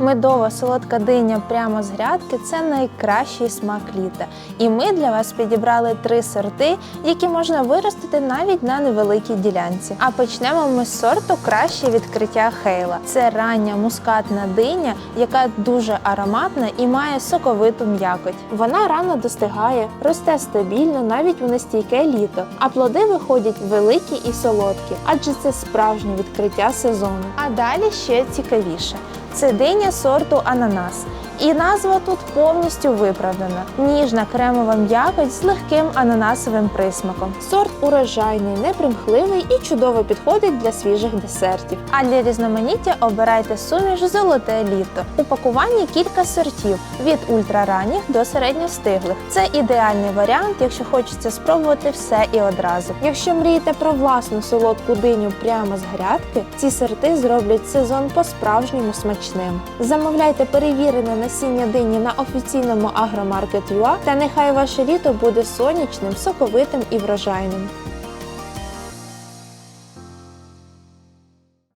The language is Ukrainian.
Медова солодка диня прямо з грядки це найкращий смак літа. І ми для вас підібрали три сорти, які можна виростити навіть на невеликій ділянці. А почнемо ми з сорту краще відкриття Хейла. Це рання мускатна диня, яка дуже ароматна і має соковиту м'якоть. Вона рано достигає, росте стабільно навіть у нестійке літо, а плоди виходять великі і солодкі, адже це справжнє відкриття сезону. А далі ще цікавіше. Це диня сорту ананас. І назва тут повністю виправдана: ніжна кремова м'якоть з легким ананасовим присмаком. Сорт урожайний, непримхливий і чудово підходить для свіжих десертів. А для різноманіття обирайте суміш золоте літо. У пакуванні кілька сортів від ультраранніх до середньостиглих. Це ідеальний варіант, якщо хочеться спробувати все і одразу. Якщо мрієте про власну солодку диню прямо з грядки, ці сорти зроблять сезон по-справжньому смачним. Замовляйте перевірене насіння дині на офіційному агромаркет.ua та нехай ваше літо буде сонячним, соковитим і врожайним.